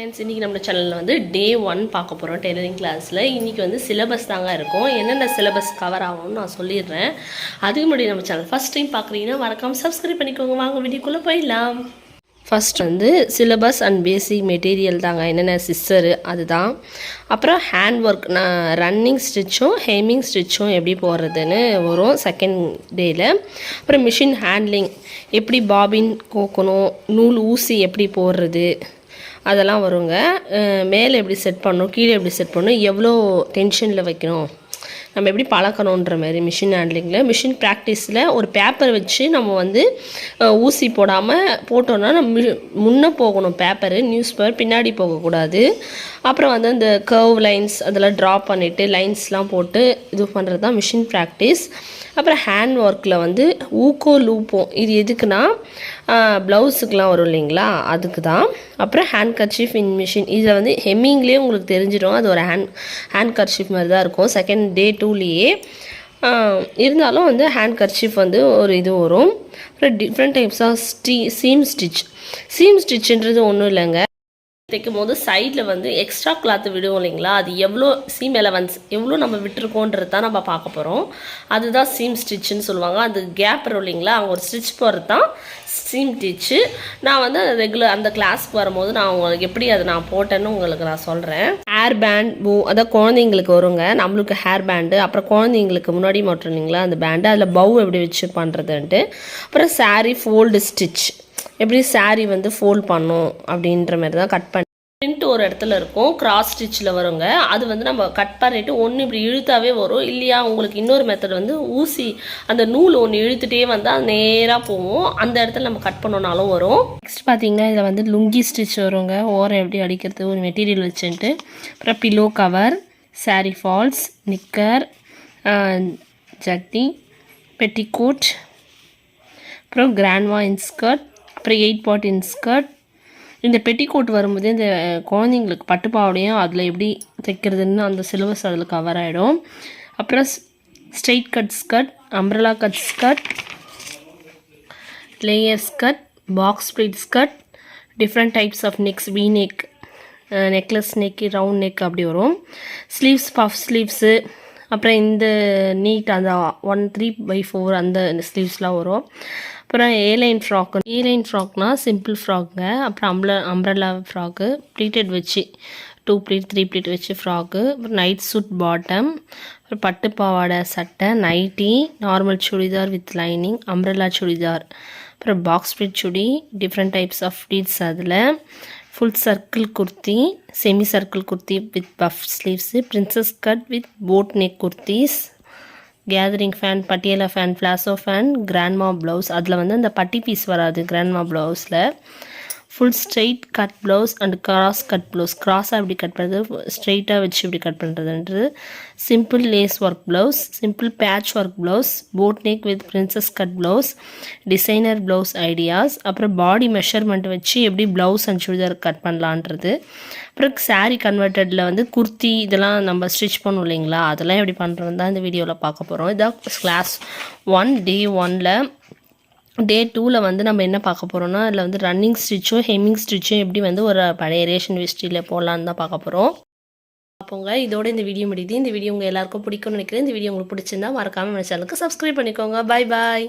Friends இன்றைக்கி நம்ம சேனலில் வந்து டே ஒன் பார்க்க போகிறோம் டெய்லரிங் கிளாஸில் இன்றைக்கி வந்து சிலபஸ் தாங்க இருக்கும். என்னென்ன சிலபஸ் கவர் ஆகும்னு நான் சொல்லிடுறேன். அதுக்கு முன்னாடி நம்ம சேனல் ஃபஸ்ட் டைம் பார்க்குறீங்கன்னா மறக்காமல் சப்ஸ்கிரைப் பண்ணிக்கோங்க. வாங்க வீடியோக்குள்ளே போயிடலாம். ஃபர்ஸ்ட் வந்து சிலபஸ் அண்ட் பேசிக் மெட்டீரியல் தாங்க. என்னென்ன சிஸ்ஸரு அதுதான். அப்புறம் ஹேண்ட் ஒர்க் நான் ரன்னிங் ஸ்டிச்சும் ஹேமிங் ஸ்டிச்சும் எப்படி போடுறதுன்னு வரும் செகண்ட் டேயில் அப்புறம் மிஷின் ஹேண்ட்லிங் எப்படி பாபின் கோக்கணும் நூல் ஊசி எப்படி போடுறது அதெல்லாம் வருங்க. மேலே எப்படி செட் பண்ணணும் கீழே எப்படி செட் பண்ணணும் எவ்வளோ டென்ஷனில் வைக்கணும் நம்ம எப்படி பழக்கணுன்ற மாதிரி மிஷின் ஹேண்ட்லிங்கில் மிஷின் ப்ராக்டிஸில் ஒரு பேப்பர் வச்சு நம்ம வந்து ஊசி போடாமல் போட்டோன்னா நம்ம முன்னே போகணும் பேப்பரு நியூஸ் பேப்பர் பின்னாடி போகக்கூடாது. அப்புறம் வந்து அந்த கர்வ் லைன்ஸ் அதெல்லாம் ட்ரா பண்ணிவிட்டு லைன்ஸ்லாம் போட்டு இது பண்ணுறது தான் மிஷின் ப்ராக்டிஸ் அப்புறம் ஹேண்ட் ஒர்க்கில் வந்து ஊக்கோ லூப்போ இது எதுக்குன்னா ப்ளவுஸுக்கெலாம் வரும் இல்லைங்களா? அதுக்கு தான். அப்புறம் ஹேண்ட் கர்ச்சீஃப் இன் மிஷின் இதில் வந்து ஹெம்மிங்லேயே உங்களுக்கு தெரிஞ்சிடும். அது ஒரு ஹேண்ட் ஹேண்ட் கர்ச்சீஃப் மாதிரி தான் இருக்கும். செகண்ட் டே டூலேயே இருந்தாலும் வந்து ஹேண்ட் கர்ச்சீஃப் வந்து ஒரு இது வரும். அப்புறம் டிஃப்ரெண்ட் டைப்ஸ் ஆஃப் ஸ்டீ சீம் ஸ்டிச் சீம் ஸ்டிச்சுன்றது ஒன்றும் இல்லைங்க. தைக்கும் போது சைடில் வந்து எக்ஸ்ட்ரா கிளாத் விடுவோம் இல்லைங்களா? அது எவ்வளோ சீம் எலவன்ஸ் எவ்வளோ நம்ம விட்டுருக்கோன்றது தான் நம்ம பார்க்க போகிறோம் அதுதான் சீம் ஸ்டிச்சுன்னு சொல்லுவாங்க. அது கேப் வரும் இல்லைங்களா? அவங்க ஒரு ஸ்டிச் போகிறது தான் சீம் ஸ்டிச்சு நான் வந்து ரெகுலர் அந்த கிளாஸ்க்கு வரும்போது நான் உங்களுக்கு எப்படி அதை நான் போட்டேன்னு உங்களுக்கு நான் சொல்கிறேன் ஹேர் பேண்ட் பூ அதான் குழந்தைங்களுக்கு வருங்க. நம்மளுக்கு ஹேர் பேண்டு அப்புறம் குழந்தைங்களுக்கு முன்னாடி மட்டும் இல்லைங்களா? அந்த பேண்டு அதில் பவு எப்படி வச்சு பண்ணுறதுன்ட்டு அப்புறம் சாரீ ஃபோல்டு ஸ்டிச் எப்படி சாரீ வந்து ஃபோல்ட் பண்ணும் அப்படின்ற மாதிரி தான் கட் பண்ணி பிரிண்ட் ஒரு இடத்துல இருக்கும் கிராஸ் ஸ்டிச்சில் வருங்க. அது வந்து நம்ம கட் பண்ணிவிட்டு ஒன்று இப்படி இழுத்தாவே வரும். இல்லையா உங்களுக்கு இன்னொரு மெத்தட் வந்து ஊசி அந்த நூல் ஒன்று இழுத்துட்டே வந்தால் நேராக போகும். அந்த இடத்துல நம்ம கட் பண்ணோனாலும் வரும். நெக்ஸ்ட் பார்த்தீங்கன்னா இதில் வந்து லுங்கி ஸ்டிச் வருங்க. ஓரம் எப்படி அடிக்கிறது ஒரு மெட்டீரியல் வச்சுட்டு அப்புறம் pillow cover sari falls knicker ஜட்டி பெட்டிகோட் அப்புறம் கிராண்ட்மா இன்ஸ்கர்ட் அப்புறம் எயிட் பாட்டின் இன்ஸ்கர்ட் இந்த பெட்டிகோட் வரும்போது இந்த குழந்தைங்களுக்கு பட்டுப்பாவடையும் அதில் எப்படி தைக்கிறதுன்னு அந்த சிலபஸ் அதில் கவர் ஆகிடும் அப்புறம் straight cut skirt umbrella cut skirt layer skirt box pleat skirt different types of necks V neck necklace neck round neck அப்படி வரும். ஸ்லீவ்ஸ் பஃப் ஸ்லீவ்ஸு அப்புறம் இந்த நீட் அந்த ஒன் த்ரீ பை ஃபோர் அந்த ஸ்லீவ்ஸ்லாம் வரும். அப்புறம் A line frock A line ஃப்ராக்னா simple ஃப்ராக்குங்க அப்புறம் அம்ப்ர அம்ப்ரல்லா ஃப்ராக்கு ப்ளீட்டட் வச்சு டூ ப்ளீட் த்ரீ ப்ளீட் வச்சு ஃப்ராக்கு அப்புறம் நைட் சூட் பாட்டம் அப்புறம் பட்டு பாவாடை சட்டை nighty normal churidar with lining umbrella churidar. அப்புறம் box split chudi different types of pleats அதில். Full circle kurti semi circle kurti with puff sleeves princess cut with boat neck kurtis gathering fan Patiala fan palazzo fan grandma blouse அதில் வந்து அந்த பட்டி piece வராது grandma ப்ளவுஸில் full straight cut blouse and cross cut blouse கிராஸாக எப்படி cut பண்ணுறது ஸ்ட்ரெயிட்டாக வச்சு எப்படி கட் பண்ணுறதுன்றது simple lace work blouse simple patch work blouse boat neck with princess cut blouse designer blouse ideas அப்புறம் பாடி மெஷர்மெண்ட் வச்சு எப்படி ப்ளவுஸ் அண்ட் சுடிதார் கட் பண்ணலான்றது. அப்புறம் சாரீ கன்வெர்ட்டடில் வந்து குர்த்தி இதெல்லாம் நம்ம ஸ்டிச் பண்ணுவோம் இல்லைங்களா? அதெல்லாம் எப்படி பண்ணுறது தான் இந்த வீடியோவில் பார்க்க போகிறோம் இதான் கிளாஸ் ஒன் டே ஒனில் டே டூவில் வந்து நம்ம என்ன பார்க்க போகிறோம்னா அதில் வந்து ரன்னிங் ஸ்டிச்சும் ஹெம்மிங் ஸ்டிச்சும் எப்படி வந்து ஒரு பழைய ரேஷன் வெஸ்டியில் போடலான்னு தான் பார்க்க போகிறோம் பார்ப்போங்க இதோட இந்த வீடியோ முடியுது. இந்த வீடியோ உங்கள் எல்லாருக்கும் பிடிக்கும்னு நினைக்கிறேன். இந்த வீடியோ உங்களுக்கு பிடிச்சிருந்தா மறக்காமல் நம்ம சேனலுக்கு சப்ஸ்கிரைப் பண்ணிக்கோங்க. Bye bye